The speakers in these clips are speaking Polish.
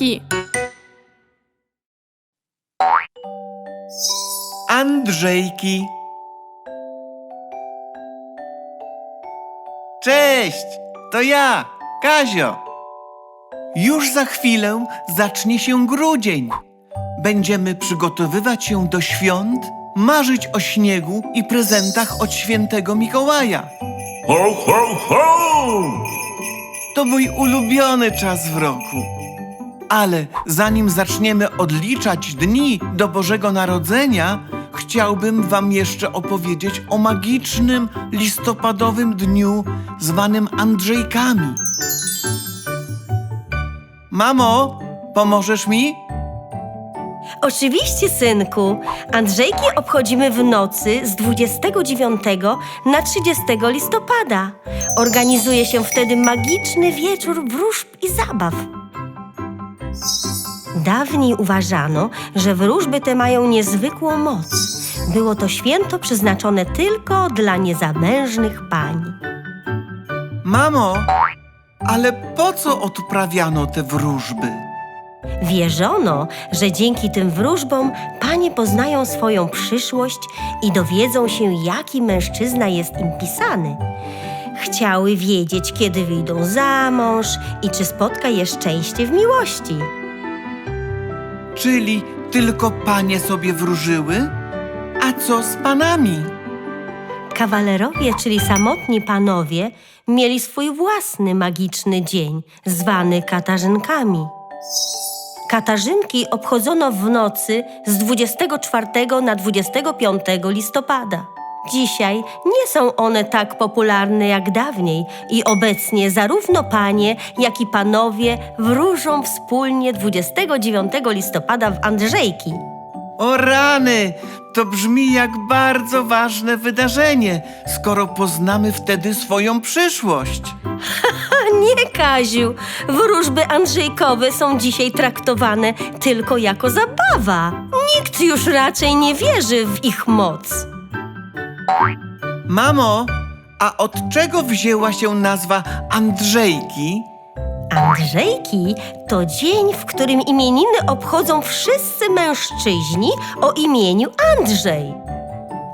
Andrzejki. Andrzejki. Cześć, to ja, Kazio. Już za chwilę zacznie się grudzień. Będziemy przygotowywać się do świąt, marzyć o śniegu i prezentach od świętego Mikołaja. Ho, ho, ho! To mój ulubiony czas w roku. Ale zanim zaczniemy odliczać dni do Bożego Narodzenia, chciałbym Wam jeszcze opowiedzieć o magicznym listopadowym dniu zwanym Andrzejkami. Mamo, pomożesz mi? Oczywiście, synku. Andrzejki obchodzimy w nocy z 29 na 30 listopada. Organizuje się wtedy magiczny wieczór wróżb i zabaw. Dawniej uważano, że wróżby te mają niezwykłą moc. Było to święto przeznaczone tylko dla niezamężnych pań. Mamo, ale po co odprawiano te wróżby? Wierzono, że dzięki tym wróżbom panie poznają swoją przyszłość i dowiedzą się, jaki mężczyzna jest im pisany. Chciały wiedzieć, kiedy wyjdą za mąż i czy spotka je szczęście w miłości. Czyli tylko panie sobie wróżyły? A co z panami? Kawalerowie, czyli samotni panowie, mieli swój własny magiczny dzień, zwany Katarzynkami. Katarzynki obchodzono w nocy z 24 na 25 listopada. Dzisiaj nie są one tak popularne jak dawniej i obecnie zarówno panie, jak i panowie wróżą wspólnie 29 listopada w Andrzejki. O rany! To brzmi jak bardzo ważne wydarzenie, skoro poznamy wtedy swoją przyszłość. Nie, Kaziu, wróżby Andrzejkowe są dzisiaj traktowane tylko jako zabawa. Nikt już raczej nie wierzy w ich moc. Mamo, a od czego wzięła się nazwa Andrzejki? Andrzejki to dzień, w którym imieniny obchodzą wszyscy mężczyźni o imieniu Andrzej.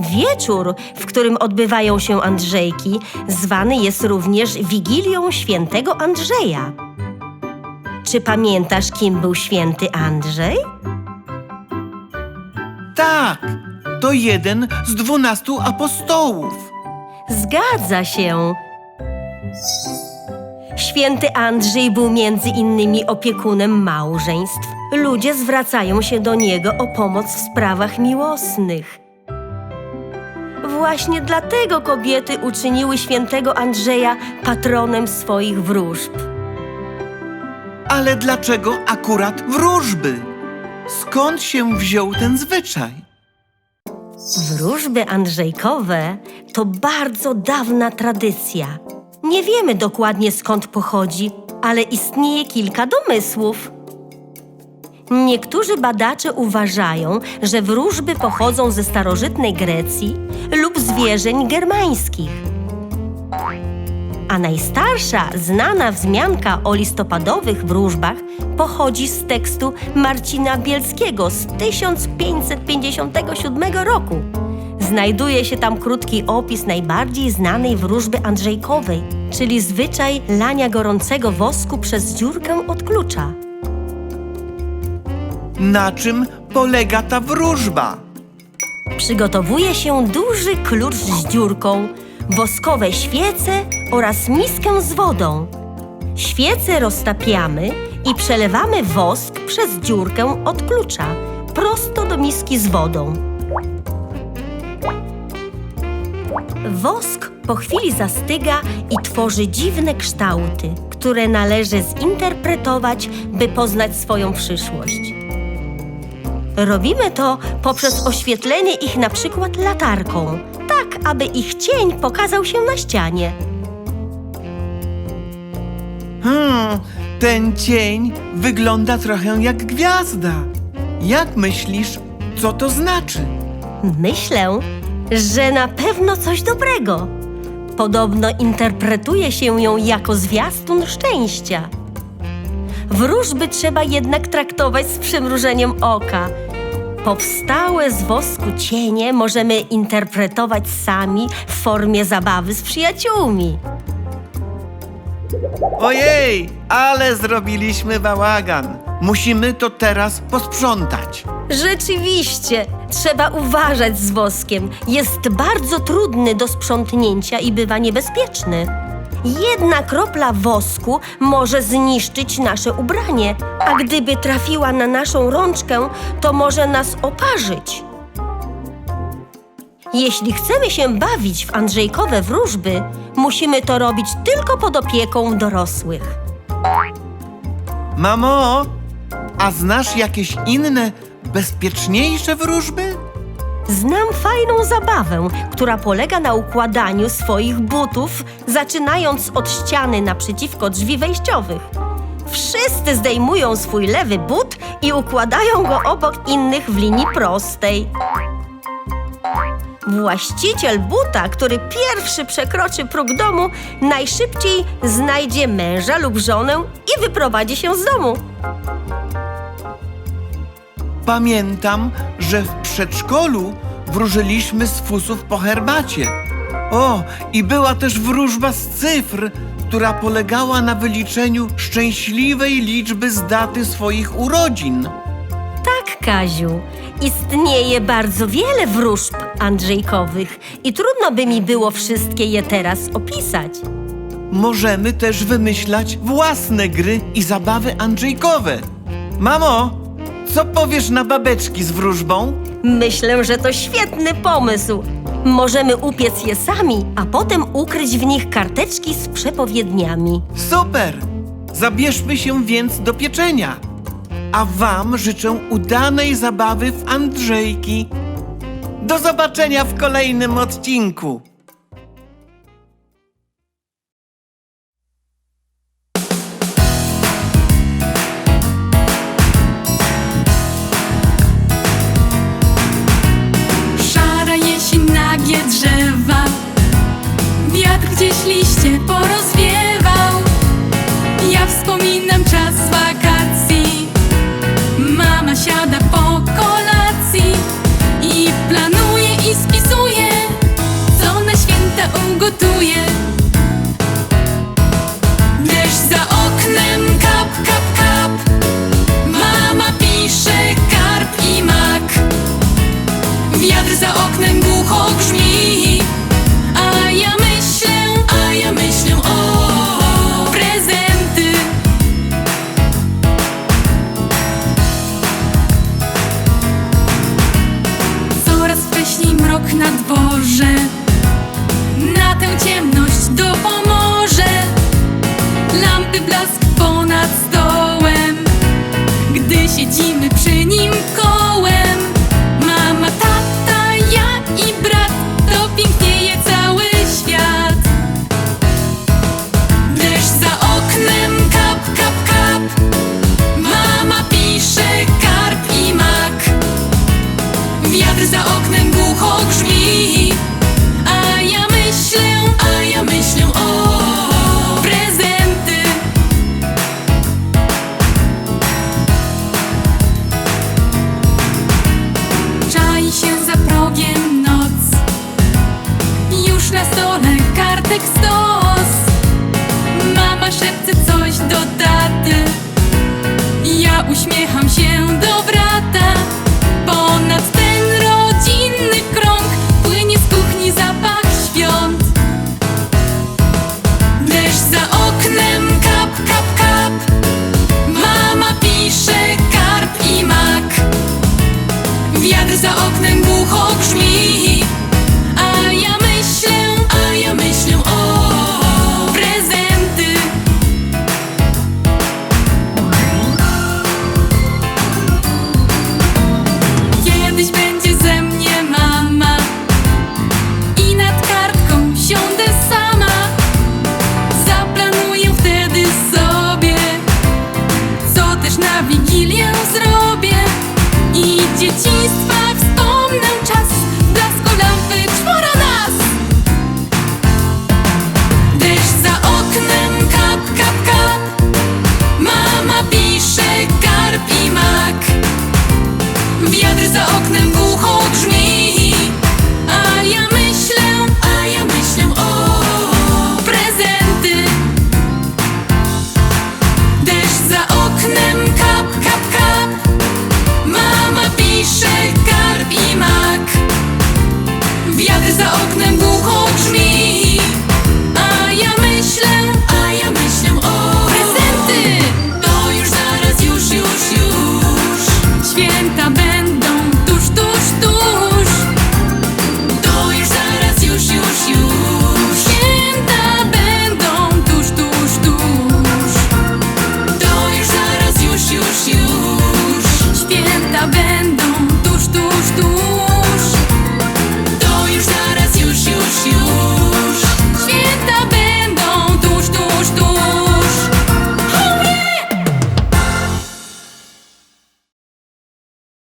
Wieczór, w którym odbywają się Andrzejki, zwany jest również Wigilią Świętego Andrzeja. Czy pamiętasz, kim był święty Andrzej? Tak, to jeden z dwunastu apostołów. Zgadza się. Święty Andrzej był między innymi opiekunem małżeństw. Ludzie zwracają się do niego o pomoc w sprawach miłosnych. Właśnie dlatego kobiety uczyniły świętego Andrzeja patronem swoich wróżb. Ale dlaczego akurat wróżby? Skąd się wziął ten zwyczaj? Wróżby Andrzejkowe to bardzo dawna tradycja. Nie wiemy dokładnie skąd pochodzi, ale istnieje kilka domysłów. Niektórzy badacze uważają, że wróżby pochodzą ze starożytnej Grecji lub z wierzeń germańskich. A najstarsza znana wzmianka o listopadowych wróżbach pochodzi z tekstu Marcina Bielskiego z 1557 roku. Znajduje się tam krótki opis najbardziej znanej wróżby Andrzejkowej, czyli zwyczaj lania gorącego wosku przez dziurkę od klucza. Na czym polega ta wróżba? Przygotowuje się duży klucz z dziurką, woskowe świece oraz miskę z wodą. Świece roztapiamy i przelewamy wosk przez dziurkę od klucza prosto do miski z wodą. Wosk po chwili zastyga i tworzy dziwne kształty, które należy zinterpretować, by poznać swoją przyszłość. Robimy to poprzez oświetlenie ich na przykład latarką, tak aby ich cień pokazał się na ścianie. Hmm, ten cień wygląda trochę jak gwiazda. Jak myślisz, co to znaczy? Myślę, że na pewno coś dobrego. Podobno interpretuje się ją jako zwiastun szczęścia. wróżby trzeba jednak traktować z przymrużeniem oka. Powstałe z wosku cienie możemy interpretować sami w formie zabawy z przyjaciółmi. Ojej, ale zrobiliśmy bałagan. Musimy to teraz posprzątać. Rzeczywiście, trzeba uważać z woskiem. Jest bardzo trudny do sprzątnięcia i bywa niebezpieczny. Jedna kropla wosku może zniszczyć nasze ubranie, a gdyby trafiła na naszą rączkę, to może nas oparzyć. Jeśli chcemy się bawić w Andrzejkowe wróżby, musimy to robić tylko pod opieką dorosłych. Mamo, a znasz jakieś inne, bezpieczniejsze wróżby? Znam fajną zabawę, która polega na układaniu swoich butów, zaczynając od ściany naprzeciwko drzwi wejściowych. Wszyscy zdejmują swój lewy but i układają go obok innych w linii prostej. Właściciel buta, który pierwszy przekroczy próg domu, najszybciej znajdzie męża lub żonę i wyprowadzi się z domu. Pamiętam, że w przedszkolu wróżyliśmy z fusów po herbacie. O, i była też wróżba z cyfr, która polegała na wyliczeniu szczęśliwej liczby z daty swoich urodzin. Tak, Kaziu. Istnieje bardzo wiele wróżb Andrzejkowych i trudno by mi było wszystkie je teraz opisać. Możemy też wymyślać własne gry i zabawy Andrzejkowe. Mamo, co powiesz na babeczki z wróżbą? Myślę, że to świetny pomysł. Możemy upiec je sami, a potem ukryć w nich karteczki z przepowiedniami. Super! Zabierzmy się więc do pieczenia. A Wam życzę udanej zabawy w Andrzejki. Do zobaczenia w kolejnym odcinku. Ja uśmiecham się do brata Ponad ten rodzinny krąg Płynie z kuchni zapach świąt. Deszcz za oknem kap, kap, kap. Mama pisze karp i mak. Wiatr za oknem głucho grzmi Wiatr za oknem głucho brzmi.